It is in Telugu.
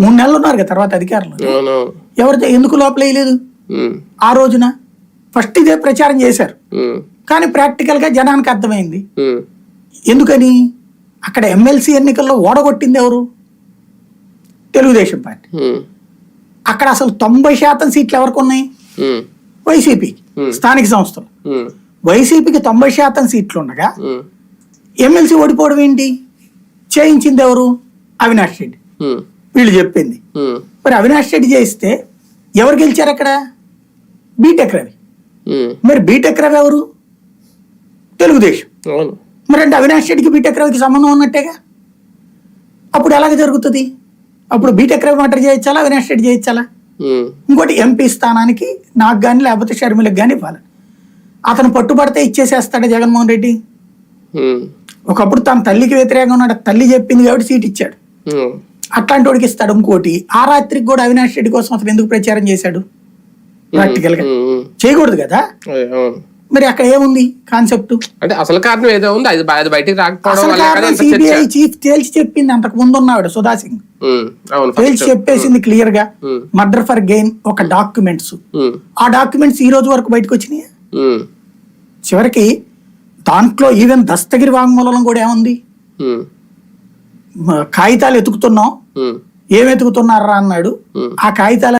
మూడు నెలలు ఉన్నారు కదా తర్వాత అధికారంలో. ఎవరితో ఎందుకు లోపల వేయలేదు? ఉమ్, ఆ రోజున ఫస్ట్ ఇదే ప్రచారం చేశారు. కానీ ప్రాక్టికల్గా జనానికి అర్థమైంది. ఎందుకని? అక్కడ ఎమ్మెల్సీ ఎన్నికల్లో ఓడగొట్టింది ఎవరు? తెలుగుదేశం పార్టీ. అక్కడ అసలు తొంభై శాతం సీట్లు ఎవరికి ఉన్నాయి? ఉమ్, వైసీపీ Hmm. స్థానిక సంస్థలు. వైసీపీకి తొంభై శాతం సీట్లు ఉండగా ఎమ్మెల్సీ ఓడిపోవడం ఏంటి? చేయించింది ఎవరు? అవినాష్ రెడ్డి. వీళ్ళు చెప్పింది. మరి అవినాష్ రెడ్డి చేయిస్తే ఎవరు గెలిచారు అక్కడ? B Tech Ravi. మరి బీటెక్ రవి ఎవరు? తెలుగుదేశం. మరి అంటే అవినాష్ రెడ్డికి బీటెక్ రవికి సంబంధం ఉన్నట్టేగా? అప్పుడు ఎలాగ జరుగుతుంది? అప్పుడు బీటెక్ రవి మటర్ చేయించాలా అవినాష్ రెడ్డి చేయించాలా? ఇంకోటి ఎంపీ స్థానానికి నాకు కానీ లేకపోతే షర్మిలకు కానీ ఇవ్వాలి. అతను పట్టుబడితే ఇచ్చేసేస్తాడా జగన్మోహన్ రెడ్డి? ఒకప్పుడు తన తల్లికి వ్యతిరేకంగా ఉన్నాడు తల్లి చెప్పింది కాబట్టి సీట్ ఇచ్చాడు. అట్లాంటి వాడికి ఇస్తాడు ఇంకోటి. ఆ రాత్రికి కూడా అవినాష్ రెడ్డి కోసం అతను ఎందుకు ప్రచారం చేశాడు? ప్రాక్టికల్గా. చేయకూడదు కదా? మరి అక్కడ ఏముంది కాన్సెప్ట్? అంటే అసలు కారణం ఏదో ఉంది. అది బయటికి రాకపోవడం అసలు సిబిఐ చీఫ్ తేల్చి చెప్పింది. అంతకు ముందు ఉన్నాడు సుధా సింగ్. తేల్చి. చెప్పేసింది క్లియర్గా. మర్డర్ ఫర్ గెయిన్ ఒక డాక్యుమెంట్స్ ఆ డాక్యుమెంట్స్ ఈ రోజు వరకు బయటకు వచ్చినాయి? చివరికి దాంట్లో ఈవెన్ దస్తగిరి వాంగ్మూలం కూడా ఏముంది? కాగితాలు ఎతుకుతున్నాం ఉమ్, ఏం ఎతుకుతున్నారా అన్నాడు. ఆ కాగితాలు